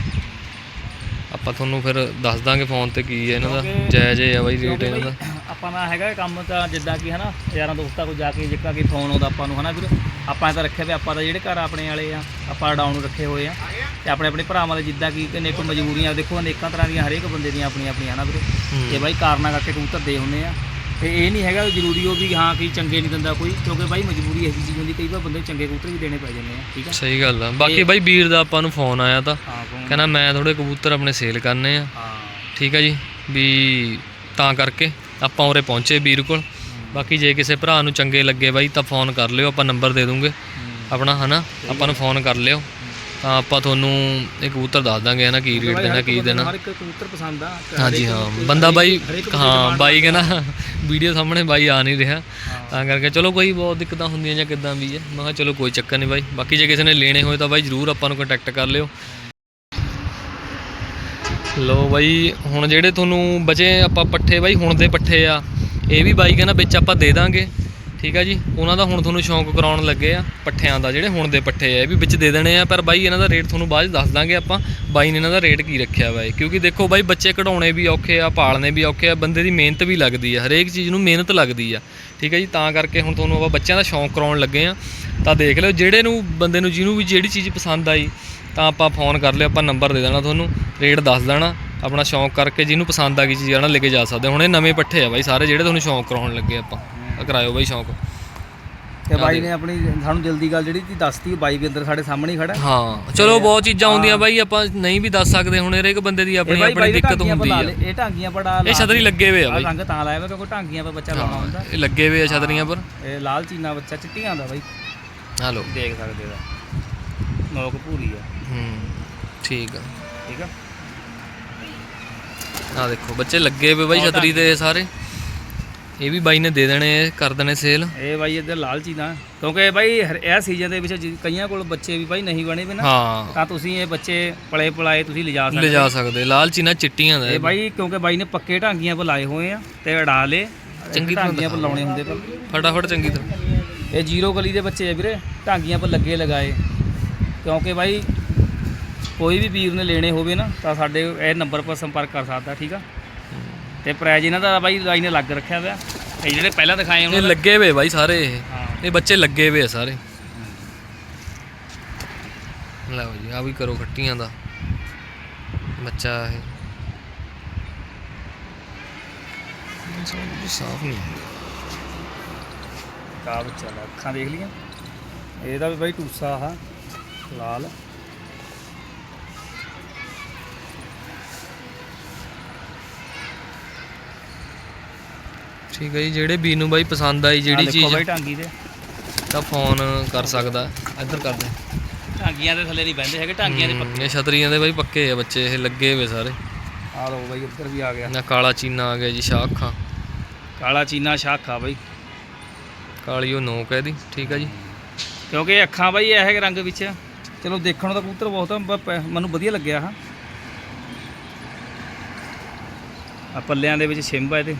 ਆਪਾਂ ਤੁਹਾਨੂੰ ਫਿਰ ਦੱਸ ਦਾਂਗੇ ਫੋਨ ਤੇ ਕੀ ਹੈ ਇਹਨਾਂ ਦਾ। ਕਿਉਂਕਿ- ਜਾਇਜ਼ ਹੈ ਬਾਈ ਰੇਟ ਇਹਨਾਂ ਦਾ। ਆਪਾਂ ਦਾ ਹੈਗਾ ਕੰਮ ਤਾਂ ਜਿੱਦਾਂ ਕਿ ਹਨਾ ਯਾਰਾਂ ਦੋਸਤਾਂ ਕੋਲ ਜਾ ਕੇ ਜਿੱਕਾ ਕਿ ਫੋਨ ਆਉਂਦਾ ਆਪਾਂ ਨੂੰ ਹਨਾ ਵੀਰ। ਆਪਾਂ ਤਾਂ ਰੱਖਿਆ ਵੀ ਆਪਾਂ ਤਾਂ ਜਿਹੜੇ ਘਰ ਆਪਣੇ ਵਾਲੇ ਆ ਆਪਾਂ ਡਾਊਨ ਰੱਖੇ ਹੋਏ ਆ। ਤੇ ਆਪਣੇ ਆਪਣੇ ਭਰਾਵਾਂ ਦੇ ਜਿੱਦਾਂ ਕਿ ਕਿੰਨੇ ਕੋ ਮਜਬੂਰੀਆਂ ਦੇਖੋ ਅਨੇਕਾਂ ਤਰ੍ਹਾਂ ਦੀਆਂ ਹਰੇਕ ਬੰਦੇ ਦੀਆਂ ਆਪਣੀਆਂ ਆਪਣੀਆਂ ਹਨਾ ਵੀਰੇ। ਹੂੰ। ਤੇ ਬਾਈ ਕਾਰਨਾਂ ਕਰਕੇ ਕਬੂਤਰ ਦੇ ਹੁੰਦੇ ਆ। ਤੇ ਇਹ ਨਹੀਂ ਹੈਗਾ ਜ਼ਰੂਰੀ ਉਹ ਵੀ ਹਾਂ ਕਿ ਚੰਗੇ ਨਹੀਂ ਦਿੰਦਾ ਕੋਈ ਕਿਉਂਕਿ ਬਾਈ ਮਜਬੂਰੀ ਇਹੋ ਜਿਹੀ ਚੀਜ਼ ਹੁੰਦੀ ਕਈ ਵਾਰ ਬੰਦੇ ਨੂੰ ਚੰਗੇ ਕਬੂਤਰ ਵੀ ਦੇਣੇ ਪੈ ਜਾਂਦੇ ਆ ਠੀਕ ਆ? ਸਹੀ ਗੱਲ ਆ। ਬਾਕੀ ਬਾਈ ਵੀਰ ਦਾ ਆਪਾਂ ਨੂੰ ਫੋਨ ਆਇਆ ਤਾਂ ਕਹਿੰਦਾ ਮੈਂ ਥੋੜੇ ਕਬੂਤਰ ਆਪਣੇ ਸੇਲ ਕਰਨੇ ਆ। ਠੀਕ ਹੈ ਜੀ ਵੀ ਤਾਂ ਕਰਕੇ ਆਪਾਂ ਉਰੇ ਪਹੁੰਚੇ ਵੀਰ ਕੋਲ। ਬਾਕੀ ਜੇ ਕਿਸੇ ਭਰਾ ਨੂੰ ਚੰਗੇ ਲੱਗੇ ਬਾਈ ਤਾਂ ਫੋਨ ਕਰ ਲਿਓ ਆਪਾਂ ਨੰਬਰ ਦੇ ਦੂੰਗੇ। ਆਪਣਾ ਹਨਾ? ਆਪਾਂ ਨੂੰ ਫੋਨ ਕਰ ਲਿਓ। ਤਾਂ ਆਪਾਂ ਤੁਹਾਨੂੰ ਇਹ ਕਬੂਤਰ ਦੱਸ ਦਾਂਗੇ ਹਨਾ ਕੀ ਰੇਟ ਦੇਣਾ ਕੀ ਦੇਣਾ। ਹਰ ਇੱਕ ਕਬੂਤਰ ਪਸੰਦ ਆ। ਹਾਂਜੀ ਹਰੇਕ ਹਾਂ। ਬੰਦਾ ਬਾਈ ਹਾਂ ਬਾਈ ਕਹਿੰਦਾ ਵੀਡੀਓ ਸਾਹਮਣੇ ਬਾਈ ਆ ਨਹੀਂ ਰਿਹਾ। ਤਾਂ ਕਰਕੇ ਚਲੋ ਕੋਈ ਬਹੁਤ ਦਿੱਕਤਾਂ ਹੁੰਦੀਆਂ ਜਾਂ ਕਿੱਦਾਂ ਵੀ ਹੈ ਮੈਂ ਕਿਹਾ ਚਲੋ ਕੋਈ ਚੱਕਰ ਨਹੀਂ ਬਾਈ। ਬਾਕੀ ਜੇ ਕਿਸੇ ਨੇ ਲੈਣੇ ਹੋਏ ਤਾਂ ਬਾਈ ਜਰੂਰ ਆਪਾਂ ਨੂੰ ਕੰਟੈਕਟ ਕਰ ਲਿਓ। ਲੋ ਬਾਈ ਹੁਣ ਜਿਹੜੇ ਤੁਹਾਨੂੰ ਬਚੇ ਆਪਾਂ ਪੱਠੇ ਬਾਈ ਹੁਣ ਦੇ ਪੱਠੇ ਆ। ਇਹ ਵੀ ਬਾਈ ਕਹਿੰਦਾ ਵਿੱਚ ਆਪਾਂ ਦੇ ਦਾਂਗੇ। ਠੀਕ ਆ ਜੀ। ਉਹਨਾਂ ਦਾ ਹੁਣ ਤੁਹਾਨੂੰ ਸ਼ੌਂਕ ਕਰਾਉਣ ਲੱਗੇ ਆ, ਪੱਠਿਆਂ ਦਾ, ਜਿਹੜੇ ਹੁਣ ਦੇ ਪੱਠੇ ਆ, ਇਹ ਵੀ ਵਿੱਚ ਦੇ ਦੇਣੇ ਆ। ਪਰ ਬਾਈ ਇਹਨਾਂ ਦਾ ਰੇਟ ਤੁਹਾਨੂੰ ਬਾਅਦ 'ਚ ਦੱਸ ਦਾਂਗੇ ਆਪਾਂ, ਬਾਈ ਨੇ ਇਹਨਾਂ ਦਾ ਰੇਟ ਕੀ ਰੱਖਿਆ ਬਾਈ ਕਿਉਂਕਿ ਦੇਖੋ ਬਾਈ ਬੱਚੇ ਕਢਾਉਣੇ ਵੀ ਔਖੇ ਆ, ਪਾਲਣੇ ਵੀ ਔਖੇ ਆ, ਬੰਦੇ ਦੀ ਮਿਹਨਤ ਵੀ ਲੱਗਦੀ ਆ, ਹਰੇਕ ਚੀਜ਼ ਨੂੰ ਮਿਹਨਤ ਲੱਗਦੀ ਆ। ਠੀਕ ਆ ਜੀ, ਤਾਂ ਕਰਕੇ ਹੁਣ ਤੁਹਾਨੂੰ ਆਪਾਂ ਬੱਚਿਆਂ ਦਾ ਸ਼ੌਂਕ ਕਰਾਉਣ ਲੱਗੇ ਆ। ਤਾਂ ਦੇਖ ਲਿਓ ਜਿਹੜੇ ਨੂੰ ਬੰਦੇ ਨੂੰ ਜਿਹਨੂੰ ਵੀ ਜਿਹੜੀ ਚੀਜ਼ ਪਸੰਦ ਆਈ ਤਾਂ ਆਪਾਂ ਫੋਨ ਕਰ ਲਿਓ ਆਪਾਂ ਨੰਬਰ ਦੇ ਦੇਣਾ ਤੁਹਾਨੂੰ ਰੇਟ ਦੱਸ ਦੇਣਾ ਆਪਣਾ ਸ਼ੌਂਕ ਕਰਕੇ ਜਿਹਨੂੰ ਪਸੰਦ ਆ ਗਈ ਚੀਜ਼ ਆ ਨਾ ਲੈ ਕੇ ਜਾ ਸਕਦੇ ਹੁਣ ਇਹ ਨਵੇਂ ਪੱਠੇ ਆ ਬਾਈ ਸਾਰੇ ਜਿਹੜੇ ਤੁਹਾਨੂੰ ਸ਼ੌਂਕ ਕਰਾਉਣ ਲੱਗੇ ਆਪਾਂ ਕਰਾਇਓ ਬਾਈ ਸ਼ੌਂਕ। ਤੇ ਬਾਈ ਨੇ ਆਪਣੀ ਸਾਨੂੰ ਜਲਦੀ ਗੱਲ ਜਿਹੜੀ ਤੀ ਦੱਸਤੀ ਬਾਈ ਵੀ ਅੰਦਰ ਸਾਡੇ ਸਾਹਮਣੇ ਹੀ ਖੜਾ। ਹਾਂ ਚਲੋ ਬਹੁਤ ਚੀਜ਼ਾਂ ਹੁੰਦੀਆਂ ਬਾਈ ਆਪਾਂ ਨਹੀਂ ਵੀ ਦੱਸ ਸਕਦੇ ਹੁਣ ਹਰੇਕ ਬੰਦੇ ਦੀ ਆਪਣੀ ਆਪਣੀ ਦਿੱਕਤ ਹੁੰਦੀ ਆ। ਇਹ ਢਾਂਗੀਆਂ ਪੜਾ ਇਹ ਛਤਰੀ ਲੱਗੇ ਹੋਏ ਆ ਬਾਈ। ਰੰਗ ਤਾਂ ਲਾਇਆ ਵਾ ਕਿਉਂਕਿ ਢਾਂਗੀਆਂ ਪਰ ਬੱਚਾ ਲਾਉਣਾ ਹੁੰਦਾ। ਇਹ ਲੱਗੇ ਹੋਏ ਆ ਛਤਰੀਆਂ ਪਰ। ਇਹ ਲਾਲ ਚੀਨਾ ਬੱਚਾ ਚਿੱਟੀਆਂ ਦਾ ਬਾਈ। ਹਲੋ। ਦੇਖ ਸਕਦੇ ਦਾ ਨੋਕ ਪੂਰੀ ਆ। ਹੂੰ ਠੀਕ ਆ। ਠੀਕ ਆ? ਆ ਦੇਖੋ ਬੱਚੇ ਲੱਗੇ ਹੋਏ ਬਾਈ ਛਤਰੀ ਤੇ ਸਾਰੇ। ਇਹ ਵੀ ਬਾਈ ਨੇ ਦੇ ਦੇਣੇ ਕਰ ਦੇਣੇ ਸੇਲ ਇਹ ਬਾਈ ਇੱਧਰ ਲਾਲ ਚੀਨਾ ਕਿਉਂਕਿ ਬਾਈ ਇਹ ਸੀਜ਼ਨ ਦੇ ਵਿੱਚ ਕਈਆਂ ਕੋਲ ਬੱਚੇ ਵੀ ਬਾਈ ਨਹੀਂ ਬਣੇ ਵੀ ਨਾ ਹਾਂ। ਤਾਂ ਤੁਸੀਂ ਇਹ ਬੱਚੇ ਪਲੇ ਪਲਾਏ ਤੁਸੀਂ ਲਿਜਾ ਸਕਦੇ ਲਿਜਾ ਸਕਦੇ ਲਾਲ ਚੀਨਾ ਚਿੱਟੀਆਂ ਦਾ। ਇਹ ਬਾਈ ਕਿਉਂਕਿ ਬਾਈ ਨੇ ਪੱਕੇ ਢਾਂਗੀਆਂ ਪਰ ਲਾਏ ਹੋਏ ਆ ਤੇ ਅੜਾ ਲੇ ਚੰਗੀ ਤਰ੍ਹਾਂ ਢਾਂਗੀਆਂ ਪਰ ਲਾਉਣੇ ਹੁੰਦੇ ਪਰ। ਫਟਾਫਟ ਚੰਗੀ ਤਰ੍ਹਾਂ। ਇਹ ਜ਼ੀਰੋ ਗਲੀ ਦੇ ਬੱਚੇ ਆ ਵੀਰੇ ਢਾਂਗੀਆਂ ਪਰ ਲੱਗੇ ਲਗਾਏ। ਕਿਉਂਕਿ ਬਾਈ ਕੋਈ ਵੀ ਵੀਰ ਨੇ ਲੈਣੇ ਹੋਵੇ ਨਾ ਤਾਂ ਸਾਡੇ ਇਹ ਨੰਬਰ ਪਰ ਸੰਪਰਕ ਕਰ ਸਕਦਾ ਠੀਕ ਆ? ਤੇ ਪ੍ਰਾਈਜ਼ ਇਹਨਾਂ ਦਾ ਬਾਈ ਲਾਈ ਨੇ ਲੱਗ ਰੱਖਿਆ ਹੋਇਆ। ਇਹ ਜਿਹੜੇ ਪਹਿਲਾਂ ਦਿਖਾਏ ਇਹ ਉਹਨਾਂ ਦਾ ਲੱਗੇ ਹੋਏ ਬਾਈ ਸਾਰੇ ਇਹ। ਇਹ ਬੱਚੇ ਲੱਗੇ ਹੋਏ ਆ ਸਾਰੇ। ਲਓ ਜੀ ਆ ਵੀ ਕਰੋ ਖੱਟੀਆਂ ਦਾ। ਬੱਚਾ ਇਹ। ਸਾਫ਼ ਨਹੀਂ ਕਾ ਬੱਚਾ ਲਾ ਅੱਖਾਂ ਦੇਖ ਲੀਆਂ ਇਹਦਾ ਵੀ ਬਾਈ ਟੂਸਾ ਆ। ਲਾਲ। ਠੀਕ ਹੈ ਜੀ ਜਿਹੜੇ ਨੂੰ ਬਾਈ ਪਸੰਦ ਆਈ ਜਿਹੜੀ ਆਹ ਦੇਖੋ ਚੀਜ਼ ਬਾਈ ਢਾਂਗੀ ਦੇ। ਤਾਂ ਫੋਨ ਕਰ ਸਕਦਾ। ਇੱਧਰ ਕਰ ਦੇ। ਢਾਂਗੀਆਂ ਦੇ ਥੱਲੇ ਨਹੀਂ ਬਹਿੰਦੇ ਹੈਗੇ ਢਾਂਗੀਆਂ ਦੇ ਹਮ, ਇਹ ਛਤਰੀਆਂ ਦੇ ਬਾਈ ਪੱਕੇ ਆ ਬੱਚੇ ਇਹ ਲੱਗੇ ਹੋਏ ਸਾਰੇ। ਆ ਲਓ ਬਾਈ ਉੱਧਰ ਵੀ ਆ ਗਿਆ। ਨਾ ਕਾਲਾ ਚੀਨਾ ਆ ਗਿਆ ਜੀ ਸ਼ਾਹ ਅੱਖਾਂ। ਕਾਲਾ ਚੀਨਾ ਸ਼ਾਖਾ ਬਾਈ। ਕਾਲੀ ਉਹ ਨੋਕ ਹੈ ਇਹਦੀ ਠੀਕ ਹੈ ਜੀ। ਕਿਉਂਕਿ ਇਹ ਅੱਖਾਂ ਬਾਈ ਇਹ ਰੰਗ ਵਿੱਚ। ਆ। ਚਲੋ ਦੇਖਣ ਨੂੰ ਤਾਂ ਕਬੂਤਰ ਬਹੁਤ ਆ, ਪ- ਮੈਨੂੰ ਵਧੀਆ ਲੱਗਿਆ ਆ ਆ ਪੱਲਿਆਂ ਦੇ ਵਿੱਚ ਛਿੰਬ ਆ ਇਹਦੇ।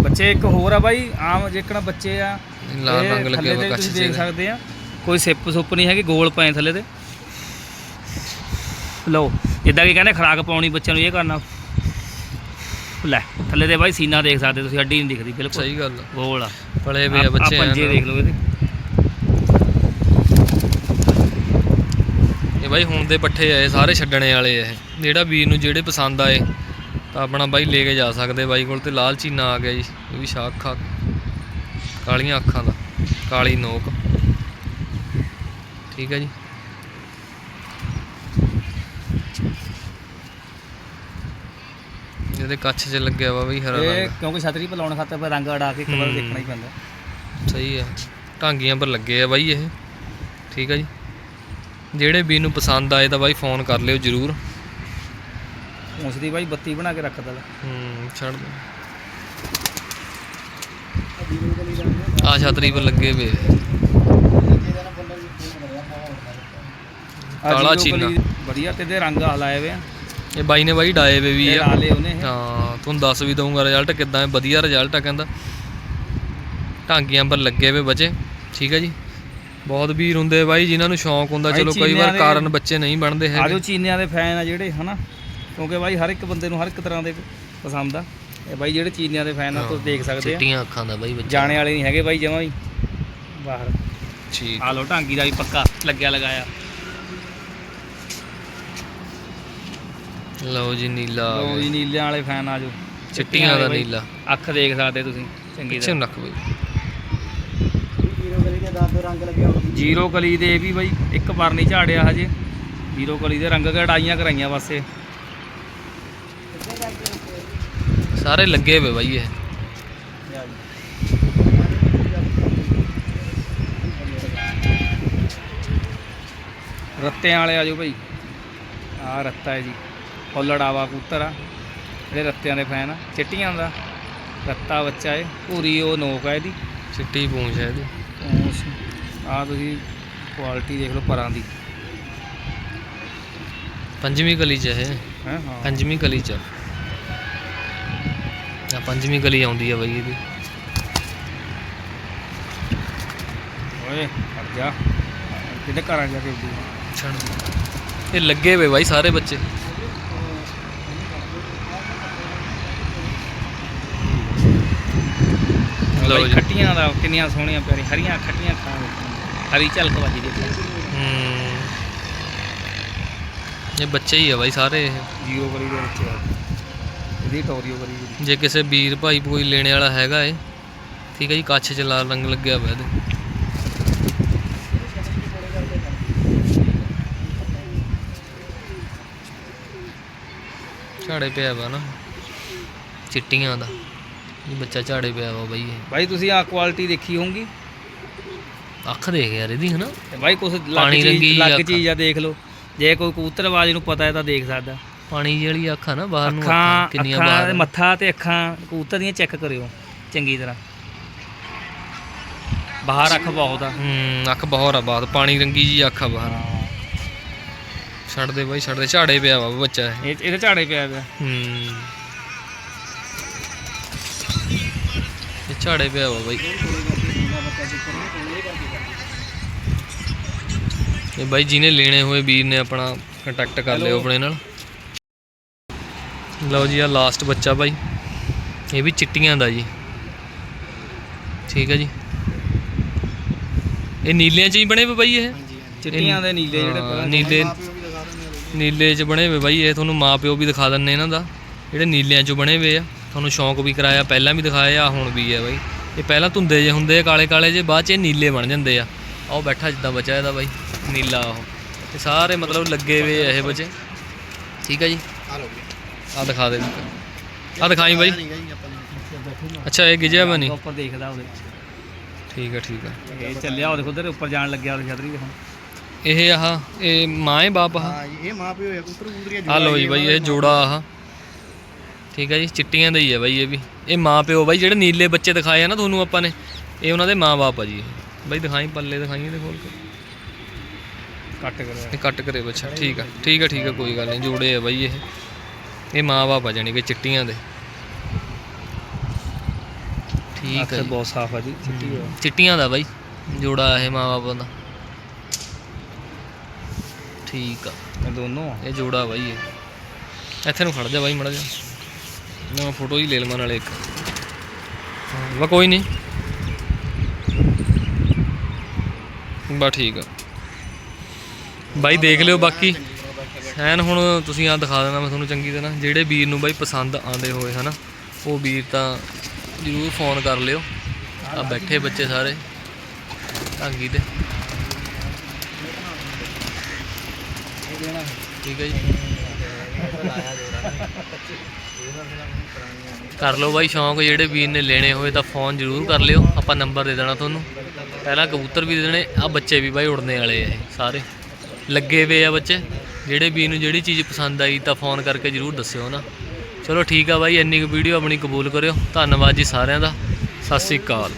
ਬੱਚੇ ਇੱਕ ਹੋਰ ਆ ਬਾਈ ਆਮ ਜੇਕਣਾ ਬੱਚੇ ਆ ਲਾਲ ਇਹ ਰੰਗ ਲੱਗਿਆ ਥੱਲੇ ਹੋਇਆ ਤੇ ਕੱਛ ਤੁਸੀਂ ਚ ਦੇਖ ਇਹਦੇ। ਸਕਦੇ ਆ। ਕੋਈ ਸਿੱਪ ਸੁੱਪ ਨਹੀਂ ਹੈਗੀ ਗੋਲ ਪਏ ਥੱਲੇ ਤੇ। ਲਓ ਜਿੱਦਾਂ ਕਿ ਕਹਿੰਦੇ ਖਰਾਕ ਪਾਉਣੀ ਬੱਚਿਆਂ ਨੂੰ ਇਹ ਕਰਨਾ। ਲੈ ਥੱਲੇ ਤੇ ਬਾਈ ਸੀਨਾ ਦੇਖ ਸਕਦੇ ਤੁਸੀਂ ਹੱਡੀ ਨਹੀਂ ਦਿਖਦੀ ਬਿਲਕੁਲ। ਸਹੀ ਗੱਲ ਆ। ਗੋਲ ਆ। ਪਲੇ ਵੇ ਆ ਆ ਬੱਚੇ ਪੰਜੇ ਐਨ। ਦੇਖ ਲਓ ਇਹਦੇ। ਇਹ ਬਾਈ ਹੁਣ ਦੇ ਪੱਠੇ ਆਏ ਸਾਰੇ ਛੱਡਣੇ ਵਾਲੇ ਆ ਇਹ। ਜਿਹੜਾ ਵੀਰ ਨੂੰ ਜਿਹੜੇ ਪਸੰਦ ਆਏ ਤਾਂ ਆਪਣਾ ਬਾਈ ਲੈ ਕੇ ਜਾ ਸਕਦੇ ਬਾਈ ਕੋਲ ਤੇ ਲਾਲ ਚੀਨਾ ਆ ਗਿਆ ਜੀ ਇਹ ਵੀ ਸ਼ਾਹ ਅੱਖਾਂ ਕਾਲੀਆਂ ਅੱਖਾਂ ਦਾ ਕਾਲੀ ਨੋਕ। ਠੀਕ ਹੈ ਜੀ। ਇਹਦੇ ਕੱਛ 'ਚ ਲੱਗਿਆ ਵਾ ਬਈ ਹਰਾ ਇਹ ਰੰਗ। ਕਿਉਂਕਿ ਛਤਰੀ ਪਰ ਲਾਉਣ ਖਾਤਰ ਫਿਰ ਰੰਗ ਅੜਾ ਕੇ ਇੱਕ ਵਾਰ ਹੂੰ। ਦੇਖਣਾ ਹੀ ਪੈਂਦਾ। ਸਹੀ ਹੈ ਢਾਂਗੀਆਂ ਪਰ ਲੱਗੇ ਆ ਬਾਈ ਇਹ। ਠੀਕ ਹੈ ਜੀ। ਜਿਹੜੇ ਵੀ ਨੂੰ ਪਸੰਦ ਆਏ ਤਾਂ ਬਾਈ ਫੋਨ ਕਰ ਲਿਓ ਜਰੂਰ। ਉਸ ਦੀ ਬਾਈ ਬੱਤੀ ਬਣਾ ਕੇ ਰੱਖਦਾ ਲੈ ਹੂੰ ਛੱਡ ਦੇ। ਆ ਛਤਰੀ ਪਰ ਲੱਗੇ ਵੇ। ਆਹ ਕਾਲਾ ਜੀਰੋ ਚੀਨਾ। ਕਲੀ ਵਧੀਆ ਤੇ ਇਹਦੇ ਰੰਗ ਹਲਾਏ ਵੇ ਆ। ਇਹ ਬਾਈ ਨੇ ਬਾਈ ਡਾਏ ਵੇ ਵੀ ਇਹ ਆ। ਲਾਲੇ ਉਹਨੇ। ਇਹ। ਹਾਂ ਤੁਹਾਨੂੰ ਦੱਸ ਵੀ ਦਊਂਗਾ ਰਿਜ਼ਲਟ ਕਿੱਦਾਂ ਹੈ ਵਧੀਆ ਰਿਜ਼ਲਟ ਆ ਕਹਿੰਦਾ। ਢਾਂਗੀਆਂ ਪਰ ਲੱਗੇ ਵੇ ਬੱਚੇ ਠੀਕ ਹੈ ਜੀ। ਬਹੁਤ ਵੀਰ ਹੁੰਦੇ ਬਾਈ ਜਿਨ੍ਹਾਂ ਨੂੰ ਸ਼ੌਂਕ ਹੁੰਦਾ ਬਾਈ ਚਲੋ ਕਈ ਚੀਨਿਆਂ ਵਾਰ ਦੇ- ਕਾਰਨ ਬੱਚੇ ਨਹੀਂ ਬਣਦੇ ਆ ਹੈਗੇ। ਜੋ ਚੀਨਿਆਂ ਦੇ ਫੈਨ ਆ ਜਿਹੜੇ ਹਨਾ। ਕਿਉਂਕਿ ਬਾਈ ਹਰ ਇੱਕ ਬੰਦੇ ਨੂੰ ਹਰ ਇੱਕ ਤਰ੍ਹਾਂ ਦੇ ਪਸੰਦ ਆ। ਇਹ ਬਾਈ ਜਿਹੜੇ ਚੀਨਿਆਂ ਦੇ ਫੈਨ ਆ ਤੁਸੀਂ ਦੇਖ ਸਕਦੇ ਆ। ਚਿੱਟੀਆਂ ਅੱਖਾਂ ਦਾ ਬਾਈ ਬੱਚਾ। ਜਾਣੇ ਵਾਲੇ ਨਹੀਂ ਹੈਗੇ ਬਾਈ ਜਮਾਂ ਵੀ। ਬਾਹਰ। ਠੀਕ। ਆ ਲੋ ਢਾਂਗੀ ਦਾ ਵੀ ਪੱਕਾ ਲੱਗਿਆ ਲਗਾਇਆ ਲਓ ਜੀ ਨੀਲਾ ਆ ਲੋ ਗਿਆ। ਜੀ ਨੀਲਿਆਂ ਵਾਲੇ ਫੈਨ ਆ ਜੋ ਚਿੱਟੀਆਂ ਦਾ ਬਾਈ। ਨੀਲਾ। ਅੱਖ ਦੇਖ ਸਕਦੇ ਤੁਸੀਂ ਚੰਗੀ ਪਿੱਛੇ ਤਰ੍ਹਾਂ। ਨੂੰ ਰੱਖ ਬਾਈ। ਜੀਰੋ ਕਲੀ ਦੇ ਇਹ ਵੀ ਬਾਈ ਇੱਕ ਵਾਰ ਨਹੀਂ ਝਾੜਿਆ ਹਜੇ। ਜੀਰੋ ਕਲੀ ਦੇ ਰੰਗ ਕਢਾਈਆਂ ਕਰਾਈਆਂ ਬਸੇ ਸਾਰੇ ਲੱਗੇ ਵੇ ਬਾਈ ਇਹ। ਰੱਤਿਆਂ ਵਾਲੇ ਆ ਜਾਓ ਭਾਈ ਆ ਰੱਤਾ ਹੈ ਜੀ। ਫੁੱਲ ਡਾਵਾ ਕਬੂਤਰ ਆ ਜਿਹੜੇ ਰੱਤਿਆਂ ਦੇ ਫੈਨ ਆ ਚਿੱਟੀਆਂ ਦਾ ਰੱਤਾ ਬੱਚਾ ਏ ਪੂਰੀ ਉਹ ਨੋਕ ਆ ਇਹਦੀ। ਚਿੱਟੀ ਪੂੰਛ ਹੈ ਇਹਦੀ। ਆ ਤੁਸੀਂ ਕੁਆਲਿਟੀ ਦੇਖ ਲਓ ਪਰਾਂ ਦੀ। ਪੰਜਵੀਂ ਗਲੀ ਚ ਇਹ। ਹੈ ਹਾਂ। ਪੰਜਵੀਂ ਗਲੀ ਚ ਆ। ਪੰਜਵੀਂ ਗਲੀ ਆਉਂਦੀ ਆ ਬਾਈ ਇਹਦੀ। ਓਏ ਹਟ ਜਾ। ਕਿਤੇ ਘਰਾਂ ਜਾ ਕੇ ਉੱਡੀ? ਛੱਡ। ਇਹ ਲੱਗੇ ਵੇ ਬਾਈ ਸਾਰੇ ਬੱਚੇ। ਲਓ ਲਓ ਜੀ। ਖੱਟੀਆਂ ਦਾ ਕਿੰਨੀਆਂ ਸੋਹਣੀਆਂ ਪਿਆਰੀ ਹਰੀਆਂ ਖੱਟੀਆਂ ਖਾਂ ਹਰੀ ਝਲਕ ਵੱਜੀ ਦੀ ਹੂੰ। ਇਹ ਬੱਚੇ ਹੀ ਆ ਬਾਈ ਸਾਰੇ ਇਹ। ਜੀਓ ਕਰੀ ਦੇ ਬੱਚੇ ਆ। ਇਹਦੀ ਟੋਰੀਓ ਕਰੀ ਦੀ ਜੇ ਕਿਸੇ ਵੀਰ ਭਾਈ ਕੋਈ ਲੈਣੇ ਵਾਲਾ ਹੈਗਾ ਏ ਠੀਕ ਹੈ ਜੀ ਕੱਛ ਚ ਲਾਲ ਰੰਗ ਲੱਗਿਆ ਹੋਇਆ ਇਹਦੇ। ਝਾੜੇ ਪਿਆ ਵਾ ਨਾ। ਚਿੱਟੀਆਂ ਦਾ। ਇਹ ਬੱਚਾ ਝਾੜੇ ਪਿਆ ਵਾ ਬਾਈ ਇਹ। ਭਾਈ ਤੁਸੀਂ ਆ ਕੁਆਲਿਟੀ ਦੇਖੀ ਹੋਊਗੀ। ਅੱਖ ਦੇਖ ਯਾਰ ਇਹਦੀ ਹਨਾ? ਤੇ ਭਾਈ ਕੁਛ ਲੱਗ ਪਾਣੀ ਰੰਗੀ ਚੀਜ਼ ਲੱਗ ਅੱਖ। ਚੀਜ਼ ਆ ਦੇਖ ਲਓ। ਜੇ ਕੋਈ ਕਬੂਤਰਬਾਜ਼ ਨੂੰ ਪਤਾ ਹੈ ਤਾਂ ਦੇਖ ਸਕਦਾ। ਪਾਣੀ ਜਿਹੀ ਵਾਲੀ ਅੱਖ ਆ ਨਾ ਬਾਹਰ ਨੂੰ ਅੱਖਾਂ ਕਿੰਨੀਆਂ ਅੱਖਾਂ ਬਾਹਰ। ਮੱਥਾ ਤੇ ਅੱਖਾਂ ਕਬੂਤਰ ਦੀਆਂ ਚੈੱਕ ਕਰਿਓ ਚੰਗੀ ਤਰ੍ਹਾਂ। ਬਾਹਰ ਅੱਖ ਬਹੁਤ ਆ। ਹੂੰ ਅੱਖ ਬਹੁਤ ਆ ਬਾਤ ਪਾਣੀ ਰੰਗੀ ਜੀ ਅੱਖ ਆ ਬਾਹਰ। ਛੱਡ ਦੇ ਬਾਈ ਛੱਡ ਦੇ ਝਾੜੇ ਪਿਆ ਵਾ ਬੱਚਾ ਇਹ। ਇਹ ਇਹਦੇ ਝਾੜੇ ਪਿਆ ਪਿਆ ਹੂੰ। ਝਾੜੇ ਪਿਆ ਵਾ ਬਾਈ। ਇਹ ਬਾਈ ਜਿਹਨੇ ਲੈਣੇ ਹੋਏ ਵੀਰ ਨੇ ਆਪਣਾ ਕੰਟੈਕਟ ਕਰ ਲਿਓ ਆਪਣੇ ਨਾਲ। ਲਓ ਜੀ ਆ ਲਾਸਟ ਬੱਚਾ ਬਾਈ। ਇਹ ਵੀ ਚਿੱਟੀਆਂ ਦਾ ਜੀ। ਠੀਕ ਹੈ ਜੀ। ਇਹ ਨੀਲਿਆਂ ਚ ਹੀ ਬਣੇ ਵੇ ਬਾਈ ਇਹ? ਚਿੱਟੀਆਂ ਦੇ ਨੀਲੇ ਜਿਹੜੇ ਨੀਲੇ ਨੀਲੇ ਚ ਬਣੇ ਵੇ ਬਾਈ। ਇਹ ਤੁਹਾਨੂੰ ਮਾਂ ਪਿਓ ਵੀ ਦਿਖਾ ਦਿੰਨੇ ਇਹਨਾਂ ਦਾ। ਜਿਹੜੇ ਨੀਲਿਆਂ ਚ ਬਣੇ ਵੇ ਆ। ਤੁਹਾਨੂੰ ਸ਼ੌਂਕ ਵੀ ਕਰਾਇਆ ਪਹਿਲਾਂ ਵੀ ਦਿਖਾਇਆ ਆ ਹੁਣ ਵੀ ਆ ਬਾਈ। ਇਹ ਪਹਿਲਾਂ ਧੁੰਦੇ ਜੇ ਹੁੰਦੇ ਆ ਕਾਲੇ ਕਾਲੇ ਜੇ ਬਾਅਦ ਚ ਇਹ ਨੀਲੇ ਬਣ ਜਾਂਦੇ ਆ। ਆਹ ਉਹ ਬੈਠਾ ਜਿੱਦਾਂ ਬੱਚਾ ਇਹਦਾ ਬਾਈ ਨੀਲਾ ਉਹ। ਇਹ ਸਾਰੇ ਮਤਲਬ ਲੱਗੇ ਵੇ ਆ ਇਹ ਬੱਚੇ। ਠੀਕ ਹੈ ਜੀ? ਆ ਦਿਖਾ ਦੇ ਆ ਦਿਖਾਈ ਬਾਈ। ਅੱਛਾ ਇਹ ਗਿਜਿਆ ਨਹੀਂ ਉੱਪਰ ਦੇਖਦਾ ਉਹਦੇ ਠੀਕ ਆ ਠੀਕ ਆ। ਇਹ ਚੱਲਿਆ ਉਹਦੇ ਉਧਰ ਉੱਪਰ ਜਾਣ ਲੱਗਿਆ ਉਹਦੀ ਛਤਰੀ ਦੇ ਹੁਣ ਇਹ ਆਹ ਇਹ ਮਾਂ ਹੈ ਬਾਪ ਆਹ? ਇਹ ਮਾਂ ਪਿਓ ਹੈ ਕੁੱਤਰ ਕੁੰਦਰੀਆਂ ਆ ਲਓ ਜੀ ਬਾਈ ਇਹ ਜੋੜਾ ਆਹ। ਠੀਕ ਹੈ ਜੀ ਚਿੱਟੀਆਂ ਦਾ ਹੀ ਹੈ ਬਾਈ ਇਹ ਵੀ। ਇਹ ਮਾਂ ਪਿਓ ਬਾਈ ਜਿਹੜੇ ਨੀਲੇ ਬੱਚੇ ਦਿਖਾਏ ਆ ਨਾ ਤੁਹਾਨੂੰ ਆਪਾਂ ਨੇ ਇਹ ਉਹਨਾਂ ਦੇ ਮਾਂ-ਬਾਪ ਆ ਜੀ ਬਾਈ ਦਿਖਾਈ ਪੱਲੇ ਦਿਖਾਈ ਇਹਦੇ ਖੋਲ ਕੇ। ਕੱਟ ਕਰਿਆ ਇਹ ਕੱਟ ਕਰੇ ਬੱਚਾ ਠੀਕ ਆ ਠੀਕ ਆ ਠੀਕ ਆ ਕੋਈ ਗੱਲ ਨਹੀਂ ਜੋੜੇ ਆ ਬਾਈ ਇਹ। ਇਹ ਮਾਂ-ਬਾਪ ਆ ਜਾਣੀ ਕਿ ਚਿੱਟੀਆਂ ਦੇ। ਠੀਕ ਆ ਬਹੁਤ ਸਾਫ਼ ਆ ਜੀ ਚਿੱਟੀਆਂ ਦਾ ਬਾਈ ਜੋੜਾ ਇਹ ਮਾਂ-ਬਾਪ ਦਾ। ਠੀਕ ਆ। ਇਹ ਦੋਨੋਂ ਇਹ ਜੋੜਾ ਬਾਈ ਇਹ। ਇੱਥੇ ਨੂੰ ਖੜ ਜਾ ਬਾਈ ਮੜਾ ਜਾ ਮੈਂ ਫੋਟੋ ਹੀ ਲੈ ਲਵਾਂ ਨਾਲੇ ਇੱਕ। ਹਾਂ, ਕੋਈ ਨਹੀਂ ਬਾ ਠੀਕ ਆ। ਬਾਈ ਦੇਖ ਲਿਓ ਬਾਕੀ। ਐਨ ਹੁਣ ਤੁਸੀਂ ਆ ਦਿਖਾ ਦੇਣਾ ਮੈਂ ਤੁਹਾਨੂੰ ਚੰਗੀ ਤਰ੍ਹਾਂ। ਜਿਹੜੇ ਵੀਰ ਨੂੰ ਬਾਈ ਪਸੰਦ ਆਉਂਦੇ ਹੋਏ ਹਨਾ ਉਹ ਵੀਰ ਤਾਂ ਜ਼ਰੂਰ ਫੋਨ ਕਰ ਲਿਓ। ਆ ਬੈਠੇ ਬੱਚੇ ਸਾਰੇ। ਢਾਂਗੀ ਤੇ। ਠੀਕ ਹੈ ਜੀ। ਕਰ ਲਓ ਬਾਈ, ਸ਼ੌਂਕ ਜਿਹੜੇ ਵੀਰ ਨੇ ਲੈਣੇ ਹੋਏ ਤਾਂ ਫੋਨ ਜ਼ਰੂਰ ਕਰ ਲਿਓ। ਆਪਾਂ ਨੰਬਰ ਦੇ ਦੇਣਾ ਤੁਹਾਨੂੰ। ਪਹਿਲਾਂ ਕਬੂਤਰ ਵੀ ਦੇ ਦੇਣੇ ਆ ਬੱਚੇ ਵੀ ਬਾਈ ਉੜਨੇ ਵਾਲੇ ਆ ਇਹ ਸਾਰੇ। ਲੱਗੇ ਵੇ ਆ ਬੱਚੇ। ਜਿਹੜੇ ਵੀਰ ਨੂੰ ਜਿਹੜੀ ਚੀਜ਼ ਪਸੰਦ ਆਈ ਤਾਂ ਫੋਨ ਕਰਕੇ ਜ਼ਰੂਰ ਦੱਸਿਓ ਨਾ। ਚਲੋ ਠੀਕ ਆ ਬਾਈ, ਇੰਨੀ ਕੁ ਵੀਡੀਓ ਆਪਣੀ ਕਬੂਲ ਕਰਿਓ। ਧੰਨਵਾਦ ਜੀ ਸਾਰਿਆਂ ਦਾ। ਸਤਿ ਸ੍ਰੀ ਅਕਾਲ।